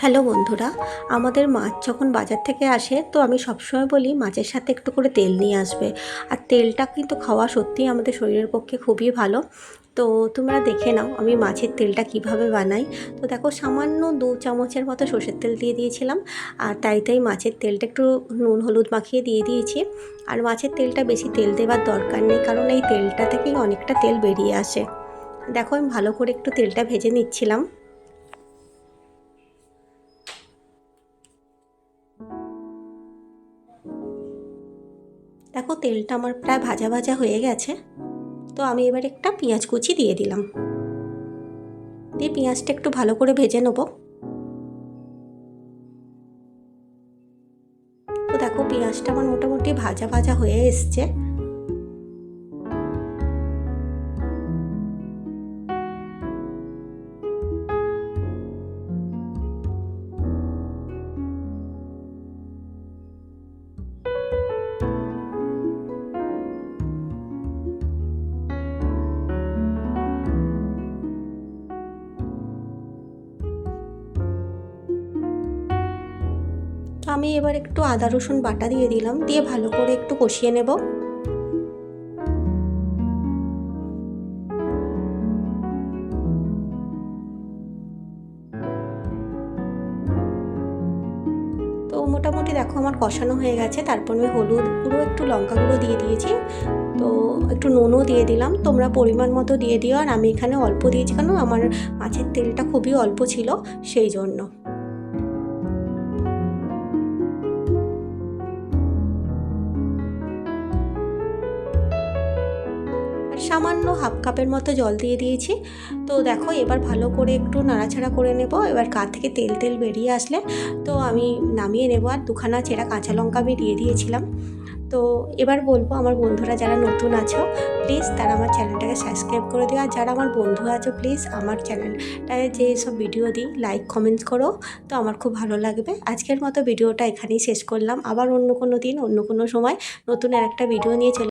Hello বন্ধুরা, আমাদের মাছ যখন বাজার থেকে আসে, তো আমি সবসময় বলি মাছের সাথে একটু করে তেল নিয়ে আসবে। আর তেলটা কিন্তু খাওয়া সত্যিই আমাদের শরীরের পক্ষে খুবই ভালো। তো তোমরা দেখে নাও আমি মাছের তেলটা কীভাবে বানাই। তো দেখো, সামান্য দু চামচের মতো সর্ষের তেল দিয়ে দিয়েছিলাম। আর তাই তাই মাছের তেলটা একটু নুন হলুদ মাখিয়ে দিয়ে দিয়েছি। আর মাছের তেলটা বেশি তেল দেওয়ার দরকার নেই, কারণ এই তেলটা থেকেই অনেকটা তেল বেরিয়ে আসে। দেখো, আমি ভালো করে একটু তেলটা ভেজে নিচ্ছিলাম। দেখো, তেলটা আমার প্রায় ভাজা ভাজা হয়ে গেছে। তো আমি এবার একটা পেঁয়াজ কুচি দিয়ে দিলাম। দিয়ে পেঁয়াজটা একটু ভালো করে ভেজে নেব। তো দেখো, পেঁয়াজটা আমার মোটামুটি ভাজা ভাজা হয়ে এসছে। তো আমি এবার একটু আদা, রসুন বাটা দিয়ে দিলাম। দিয়ে ভালো করে একটু কষিয়ে নেব। তো মোটামুটি দেখো আমার কষানো হয়ে গেছে। তারপর আমি হলুদ গুঁড়ো, একটু লঙ্কা গুঁড়ো দিয়ে দিয়েছি। তো একটু নুনও দিয়ে দিলাম। তোমরা পরিমাণ মতো দিয়ে দিও। আর আমি এখানে অল্প দিয়েছি কেন? আমার মাছের তেলটা খুবই অল্প ছিল, সেই জন্য। সামান্য হাফ কাপের মতো জল দিয়ে দিয়েছি। তো দেখো, এবার ভালো করে একটু নাড়াচাড়া করে নেব। এবার গা থেকে তেল তেল বেরিয়ে আসলে তো আমি নামিয়ে নেব। আর দুখানা চেরা কাঁচা লঙ্কা আমি দিয়ে দিয়েছিলাম। তো এবার বলব, আমার বন্ধুরা যারা নতুন আছো প্লিজ তারা আমার চ্যানেলটাকে সাবস্ক্রাইব করে দিও। আর যারা আমার বন্ধু আছো প্লিজ আমার চ্যানেলটায় যে সব ভিডিও দিই লাইক কমেন্টস করো। তো আমার খুব ভালো লাগবে। আজকের মতো ভিডিওটা এখানেই শেষ করলাম। আবার অন্য কোনো দিন, অন্য কোনো সময় নতুন আর একটা ভিডিও নিয়ে চলে